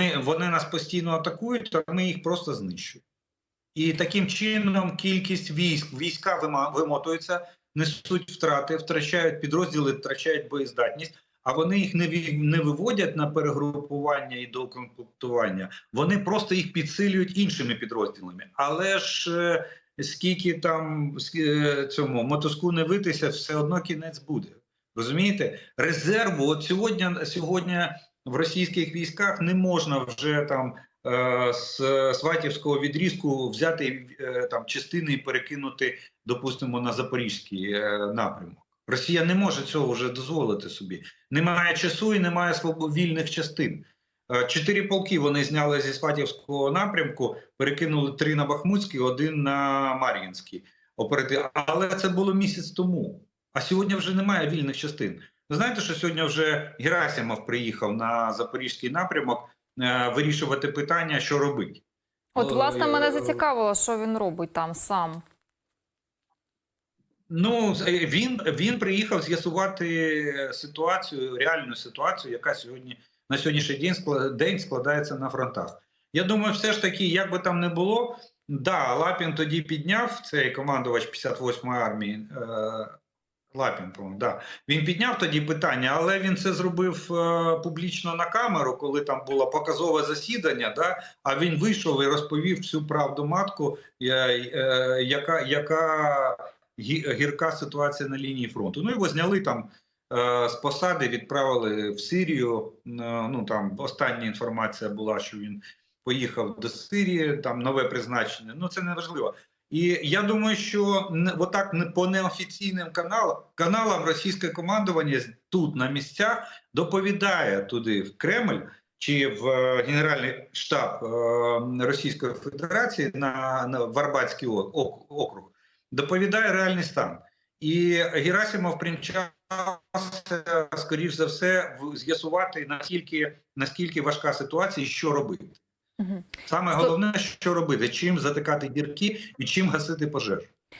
Вони, вони нас постійно атакують, а ми їх просто знищуємо. І таким чином кількість військ, війська вимотуються, несуть втрати, втрачають підрозділи, втрачають боєздатність, а вони їх не, не виводять на перегрупування і докомплектування. Вони просто їх підсилюють іншими підрозділами. Але ж е, скільки там е, цьому мотоску не витися, все одно кінець буде. Розумієте? Резерву от сьогодні, сьогодні в російських військах не можна вже там е, з Сватівського відрізку взяти е, там частини і перекинути, допустимо, на запорізький е, напрямок. Росія не може цього вже дозволити собі. Немає часу і немає вільних частин. Чотири полки вони зняли зі Сватівського напрямку, перекинули три на Бахмутський, один на Мар'їнський. Оператив. Але це було місяць тому. А сьогодні вже немає вільних частин. Ви знаєте, що сьогодні вже Герасимов приїхав на запорізький напрямок е, вирішувати питання, що робити. От, власне, Е, мене зацікавило, що він робить там сам. Ну е, він, він приїхав з'ясувати ситуацію, реальну ситуацію, яка сьогодні на сьогоднішній день день складається на фронтах. Я думаю, все ж таки, як би там не було, да, Лапін тоді підняв цей командувач 58-ї армії. Лапін, по-моєму, да. Він підняв тоді питання, але він це зробив е, публічно на камеру, коли там було показове засідання. Да? А він вийшов і розповів всю правду матку, е, е, яка, яка гірка ситуація на лінії фронту. Ну його зняли там е, з посади, відправили в Сирію. Е, ну там остання інформація була, що він поїхав до Сирії, там нове призначення. Ну це не важливо. І я думаю, що отак по неофіційним каналам каналам російське командування тут на місцях доповідає туди в Кремль чи в е, Генеральний штаб е, Російської Федерації на, на Варбатський округ, доповідає реальний стан. І Герасимов примчався, скоріш за все, з'ясувати наскільки, наскільки важка ситуація і що робити. Саме головне, що робити, чим затикати дірки і чим гасити пожежу.